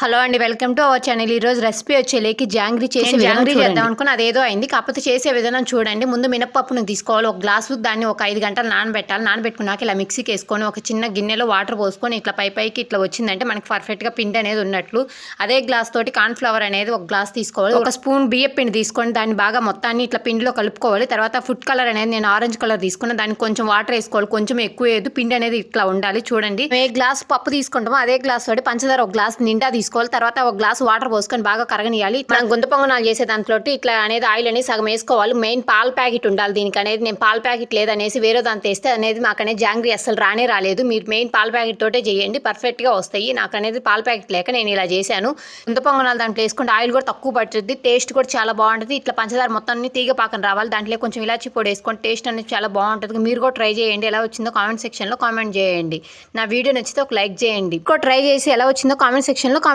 Hello అండి welcome to our channel. ఈ రోజు రెసిపీ వచ్చేలేకి జాంగ్రీ చేసి జాంగ్రీ చేద్దాం అనుకుని అదేదో అయింది. కాకపోతే చేసే విధానం చూడండి. ముందు మినపప్పును తీసుకోవాలి. ఒక గ్లాసు దాన్ని ఒక ఐదు గంటలు నానబెట్టాలి. నానబెట్టుకున్నాక ఇలా మిక్సీకి వేసుకొని ఒక చిన్న గిన్నెలో వాటర్ పోసుకొని ఇట్లా పై పైకి ఇట్లా వచ్చిందంటే మనకి పర్ఫెక్ట్గా పిండి అనేది ఉన్నట్లు. అదే గ్లాస్ తోటి కార్న్ఫ్లవర్ అనేది ఒక గ్లాస్ తీసుకోవాలి. ఒక స్పూన్ బియ్యం పిండి తీసుకొని దాన్ని బాగా మొత్తాన్ని ఇట్లా పిండిలో కలుపుకోవాలి. తర్వాత ఫుడ్ కలర్ అనేది నేను ఆరెంజ్ కలర్ తీసుకున్న దానికి కొంచెం వాటర్ వేసుకోవాలి. కొంచెం ఎక్కువ వేయదు పిండి అనేది ఇట్లా ఉండాలి. చూడండి. ఏ గ్లాస్ పప్పు తీసుకుంటామో అదే గ్లాస్ తోటి పంచదార ఒక గ్లాస్ నిండా తీసుకోవాలి తర్వాత ఒక గ్లాస్ వాటర్ పోసుకొని బాగా కరగనియాలి మనం గుంత పొంగనాలు చేసే దాంట్లో ఇట్లా అనేది ఆయిల్ అనేది సగం వేసుకోవాలి. మెయిన్ పాల ప్యాకెట్ ఉండాలి. దీనికి అనేది నేను పాల ప్యాకెట్ లేదనేసి వేరే దాంతో వేస్తే అనేది మాకు అనేది జాంగ్రీ అసలు రానే రాలేదు. మీరు మెయిన్ పాల ప్యాకెట్ తోటే చేయండి. పర్ఫెక్ట్గా వస్తాయి. నాకు అనేది పాల ప్యాకెట్ లేక నేను ఇలా చేశాను. గుంత పొంగనాలు దాంట్లో వేసుకుంటే ఆయిల్ కూడా తక్కువ పడుతుంది. టేస్ట్ కూడా చాలా బాగుంటుంది. ఇట్లా పంచదార మొత్తం తీగ పాకం రావాలి. దాంట్లో కొంచెం ఇలాచి పొడి వేసుకొని టేస్ట్ అనేది చాలా బాగుంటుంది. మీరు కూడా ట్రై చేయండి. ఎలా వచ్చిందో కామెంట్ సెక్షన్లో కామెంట్ చేయండి. నా వీడియో నచ్చితే ఒక లైక్ చేయండి. ఇంకో ట్రై చేసి ఎలా వచ్చిందో కామెంట్ సెక్షన్లో కామెంట్